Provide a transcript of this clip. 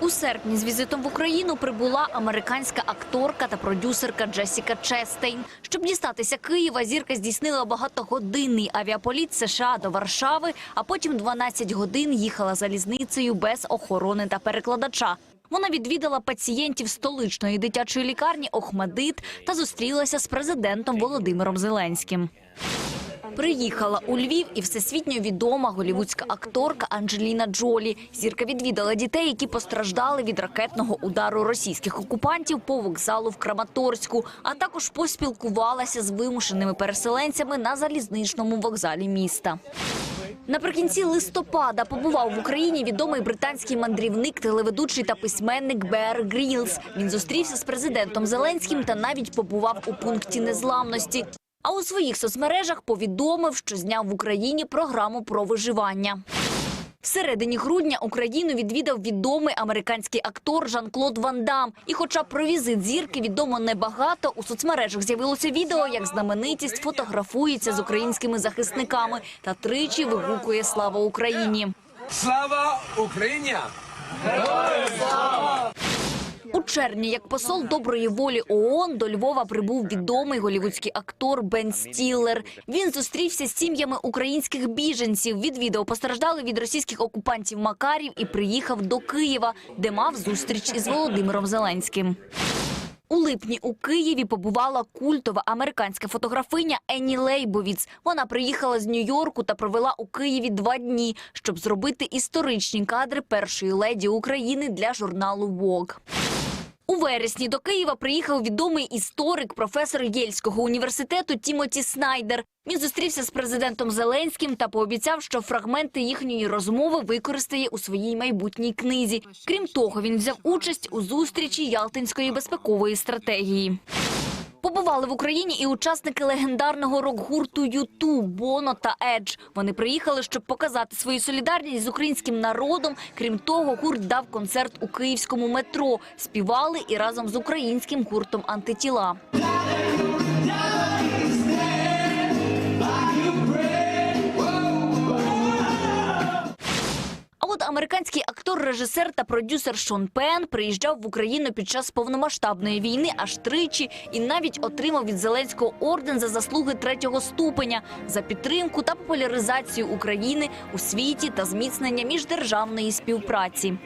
У серпні з візитом в Україну прибула американська акторка та продюсерка Джесіка Честейн. Щоб дістатися Києва, зірка здійснила багатогодинний авіаполіт США до Варшави, а потім 12 годин їхала залізницею без охорони та перекладача. Вона відвідала пацієнтів столичної дитячої лікарні Охмадит та зустрілася з президентом Володимиром Зеленським. Приїхала у Львів і всесвітньо відома голівудська акторка Анджеліна Джолі. Зірка відвідала дітей, які постраждали від ракетного удару російських окупантів по вокзалу в Краматорську, а також поспілкувалася з вимушеними переселенцями на залізничному вокзалі міста. Наприкінці листопада побував в Україні відомий британський мандрівник, телеведучий та письменник Бер Грілс. Він зустрівся з президентом Зеленським та навіть побував у пункті незламності. А у своїх соцмережах повідомив, що зняв в Україні програму про виживання. В середині грудня Україну відвідав відомий американський актор Жан-Клод Ван Дам. І хоча про візит зірки відомо небагато, у соцмережах з'явилося відео, як знаменитість фотографується з українськими захисниками та тричі вигукує «Слава Україні». Слава Україні! У червні, як посол доброї волі ООН, до Львова прибув відомий голівудський актор Бен Стіллер. Він зустрівся з сім'ями українських біженців, відвідав постраждали від російських окупантів Макарів і приїхав до Києва, де мав зустріч із Володимиром Зеленським. У липні у Києві побувала культова американська фотографиня Енні Лейбовіц. Вона приїхала з Нью-Йорку та провела у Києві два дні, щоб зробити історичні кадри першої леді України для журналу Vogue. У вересні до Києва приїхав відомий історик, професор Єльського університету Тімоті Снайдер. Він зустрівся з президентом Зеленським та пообіцяв, що фрагменти їхньої розмови використає у своїй майбутній книзі. Крім того, він взяв участь у зустрічі Ялтинської безпекової стратегії. Побували в Україні і учасники легендарного рок-гурту «Юту» Боно та Едж. Вони приїхали, щоб показати свою солідарність з українським народом. Крім того, гурт дав концерт у київському метро. Співали і разом з українським гуртом антитіла. А от американський актор, режисер та продюсер Шон Пен приїжджав в Україну під час повномасштабної війни аж тричі і навіть отримав від Зеленського орден за заслуги третього ступеня за підтримку та популяризацію України у світі та зміцнення міждержавної співпраці.